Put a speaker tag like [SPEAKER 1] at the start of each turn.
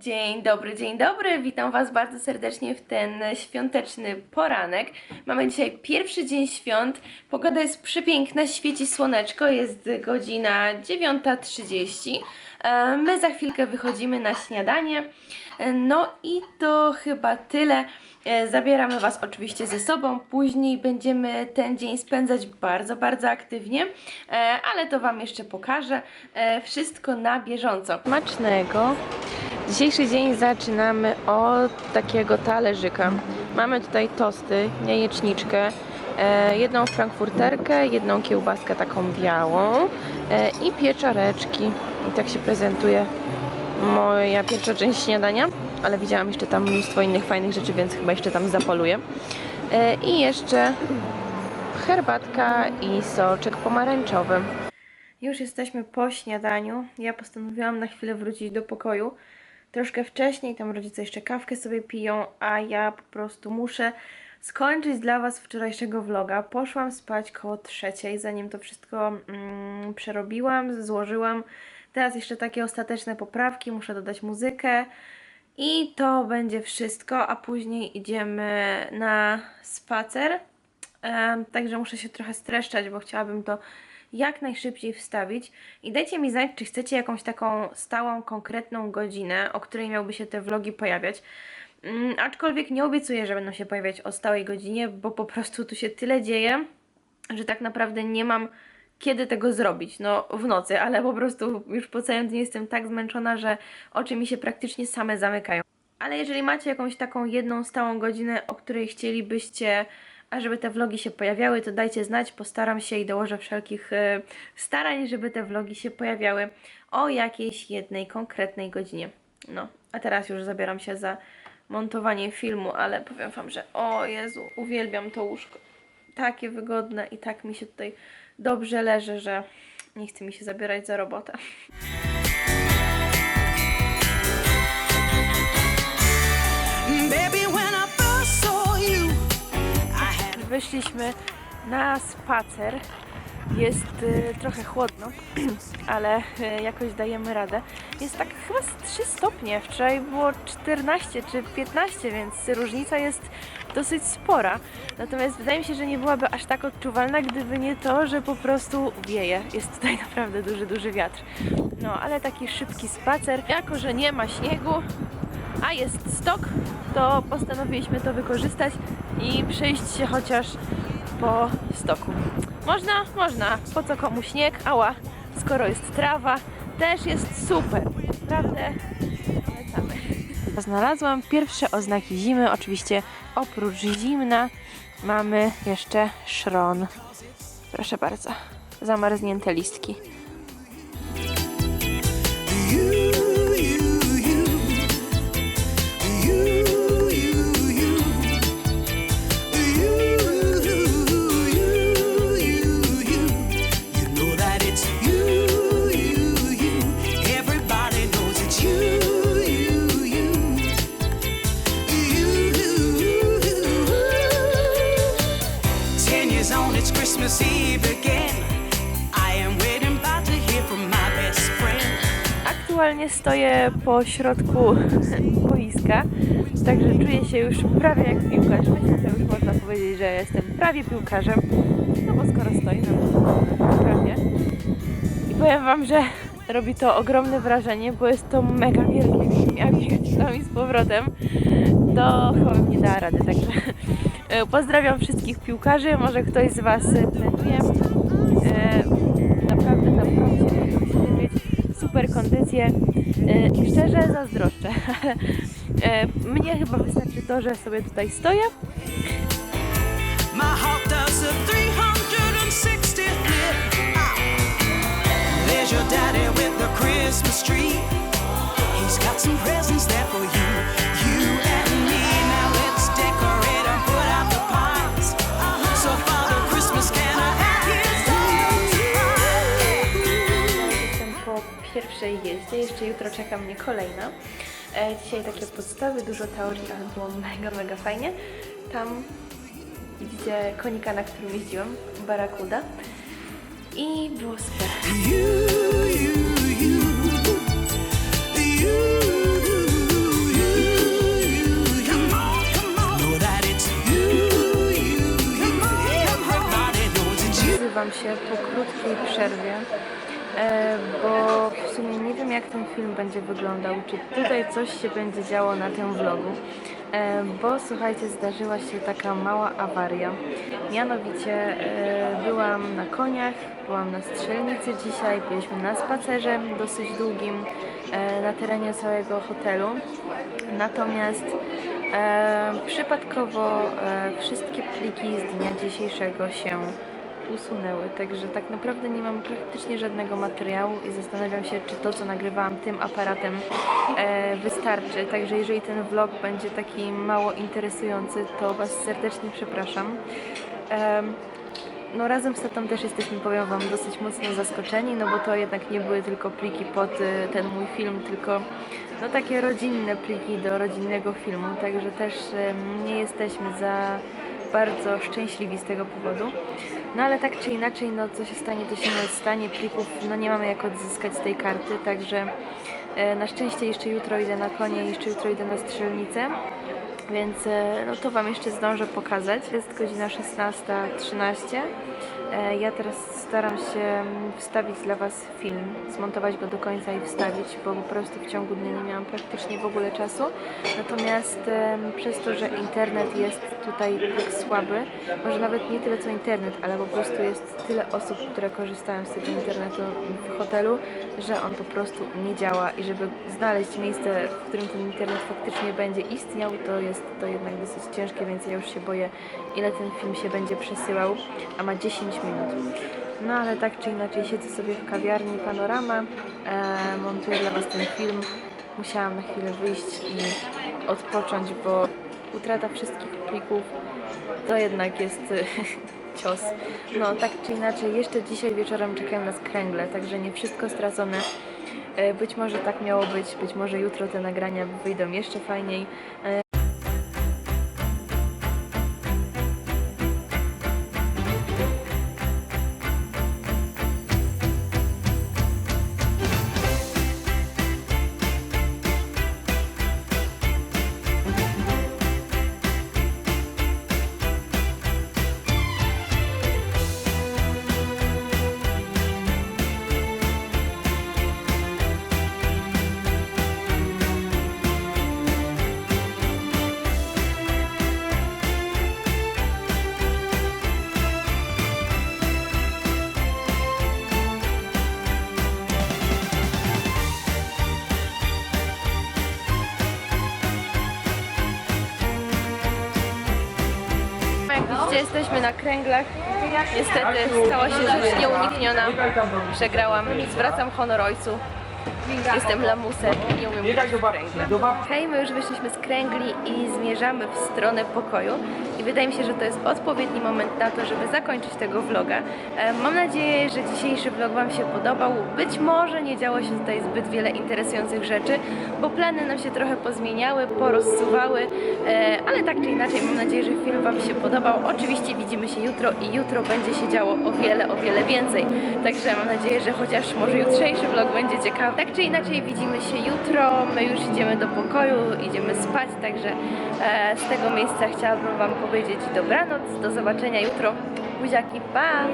[SPEAKER 1] Dzień dobry, dzień dobry. Witam Was bardzo serdecznie w ten świąteczny poranek. Mamy dzisiaj pierwszy dzień świąt. Pogoda jest przepiękna, świeci słoneczko, jest godzina 9.30. E, My za chwilkę wychodzimy na śniadanie. E, No i to chyba tyle. E, Zabieramy Was oczywiście ze sobą. Później będziemy ten dzień spędzać bardzo, bardzo aktywnie, ale to Wam jeszcze pokażę. Wszystko na bieżąco. Smacznego. Dzisiejszy dzień zaczynamy od takiego talerzyka. Mamy tutaj tosty, jajeczniczkę, e, jedną frankfurterkę, jedną kiełbaskę taką białą e, i pieczareczki. I tak się prezentuje moja pierwsza część śniadania, ale widziałam jeszcze tam mnóstwo innych fajnych rzeczy, więc chyba jeszcze tam zapoluję. E, I jeszcze herbatka i soczek pomarańczowy. Już jesteśmy po śniadaniu. Ja postanowiłam na chwilę wrócić do pokoju. Troszkę wcześniej, tam rodzice jeszcze kawkę sobie piją, a ja po prostu muszę skończyć dla Was wczorajszego vloga. Poszłam spać koło trzeciej, zanim to wszystko mm, przerobiłam, złożyłam. Teraz jeszcze takie ostateczne poprawki, muszę dodać muzykę. I to będzie wszystko, a później idziemy na spacer. Także muszę się trochę streszczać, bo chciałabym to jak najszybciej wstawić. I dajcie mi znać, czy chcecie jakąś taką stałą, konkretną godzinę, o której miałby się te vlogi pojawiać. Mm, aczkolwiek nie obiecuję, że będą się pojawiać o stałej godzinie, bo po prostu tu się tyle dzieje, że tak naprawdę nie mam kiedy tego zrobić. No w nocy, ale po prostu już po całym dniu jestem tak zmęczona, że oczy mi się praktycznie same zamykają. Ale jeżeli macie jakąś taką jedną stałą godzinę, o której chcielibyście, ażeby te vlogi się pojawiały, to dajcie znać. Postaram się i dołożę wszelkich e, starań, żeby te vlogi się pojawiały o jakiejś jednej konkretnej godzinie. No, a teraz już zabieram się za montowanie filmu, ale powiem Wam, że o Jezu, uwielbiam to łóżko. Takie wygodne i tak mi się tutaj dobrze leży, że nie chce mi się zabierać za robotę. Wyszliśmy na spacer. Jest y, trochę chłodno, ale y, jakoś dajemy radę. Jest tak chyba z 3 stopnie. Wczoraj było 14 czy 15, więc różnica jest dosyć spora. Natomiast wydaje mi się, że nie byłaby aż tak odczuwalna, gdyby nie to, że po prostu wieje. Jest tutaj naprawdę duży, duży wiatr. No, ale taki szybki spacer. Jako, że nie ma śniegu, a jest stok, to postanowiliśmy to wykorzystać i przejść się chociaż po stoku. Można? Można. Po co komu śnieg? Ała, skoro jest trawa, też jest super. Naprawdę polecamy. Znalazłam pierwsze oznaki zimy. Oczywiście oprócz zimna mamy jeszcze szron. Proszę bardzo. Zamarznięte listki. Aktualnie stoję po środku boiska, także czuję się już prawie jak piłkarz. Myślę, że już można powiedzieć, że jestem prawie piłkarzem, no bo skoro stoję, no to prawie. I powiem Wam, że robi to ogromne wrażenie, bo jest to mega wielkie ziemia, biegać tam i z powrotem, to chyba nie dała rady, także e, pozdrawiam wszystkich piłkarzy, może ktoś z Was trenuje. Super kondycję e, szczerze zazdroszczę. E, Mnie chyba wystarczy to, że sobie tutaj stoję.
[SPEAKER 2] My heart does a 360 flip. There's your daddy with the Christmas tree. He's got some presents there for you
[SPEAKER 1] pierwszej jeździe, jeszcze jutro czeka mnie kolejna. E, dzisiaj takie podstawy, dużo teorii, ale było mega, mega fajnie. Tam widzicie konika, na którym jeździłam, Barakuda. I było super.
[SPEAKER 2] Nazywam
[SPEAKER 1] się po krótkiej przerwie bo w sumie nie wiem jak ten film będzie wyglądał, czy tutaj coś się będzie działo na tym vlogu, e, bo słuchajcie, zdarzyła się taka mała awaria. Mianowicie e, byłam na koniach, byłam na strzelnicy dzisiaj, byliśmy na spacerze dosyć długim e, na terenie całego hotelu. Natomiast e, przypadkowo e, wszystkie pliki z dnia dzisiejszego się usunęły, także tak naprawdę nie mam praktycznie żadnego materiału i zastanawiam się, czy to, co nagrywałam tym aparatem e, wystarczy. Także jeżeli ten vlog będzie taki mało interesujący, to Was serdecznie przepraszam. Em, no razem z tatą też jesteśmy, powiem Wam, dosyć mocno zaskoczeni, no bo to jednak nie były tylko pliki pod y, ten mój film, tylko no takie rodzinne pliki do rodzinnego filmu, także też nie jesteśmy za bardzo szczęśliwi z tego powodu. No ale tak czy inaczej, no co się stanie, to się nie stanie. Plików no nie mamy jak odzyskać z tej karty, także e, na szczęście jeszcze jutro idę na konie, jeszcze jutro idę na strzelnicę. Więc e, no to Wam jeszcze zdążę pokazać. Jest godzina 16.13. E, Ja teraz staram się wstawić dla Was film, zmontować go do końca i wstawić, bo po prostu w ciągu dnia nie miałam praktycznie w ogóle czasu. Natomiast przez to, że internet jest tutaj tak słaby, może nawet nie tyle co internet, ale po prostu jest tyle osób, które korzystają z tego internetu w hotelu, że on po prostu nie działa i żeby znaleźć miejsce, w którym ten internet faktycznie będzie istniał, to jest to jednak dosyć ciężkie, więc ja już się boję, ile ten film się będzie przesyłał, a ma 10 minut. No ale tak czy inaczej siedzę sobie w kawiarni Panorama, e, montuję dla Was ten film. Musiałam na chwilę wyjść i odpocząć, bo utrata wszystkich plików to jednak jest e, cios. No tak czy inaczej, jeszcze dzisiaj wieczorem czekają nas kręgle, także nie wszystko stracone. E, Być może tak miało być, być może jutro te nagrania wyjdą jeszcze fajniej. Jesteśmy na kręglach. Niestety stała się rzecz nieunikniona. Przegrałam. Zwracam honor ojcu. Jestem lamusem i nie umiem grać w kręgle. Hej, my już wyszliśmy z kręgli i zmierzamy w stronę pokoju. I wydaje mi się, że to jest odpowiedni moment na to, żeby zakończyć tego vloga. E, Mam nadzieję, że dzisiejszy vlog Wam się podobał. Być może nie działo się tutaj zbyt wiele interesujących rzeczy, bo plany nam się trochę pozmieniały, porozsuwały, e, ale tak czy inaczej mam nadzieję, że film Wam się podobał. Oczywiście widzimy się jutro i jutro będzie się działo o wiele, o wiele więcej. Także mam nadzieję, że chociaż może jutrzejszy vlog będzie ciekawy. Tak czy inaczej widzimy się jutro, my już idziemy do pokoju, idziemy spać, także e, z tego miejsca chciałabym Wam powiedzieć dobranoc, do zobaczenia jutro. Buziaki, pa!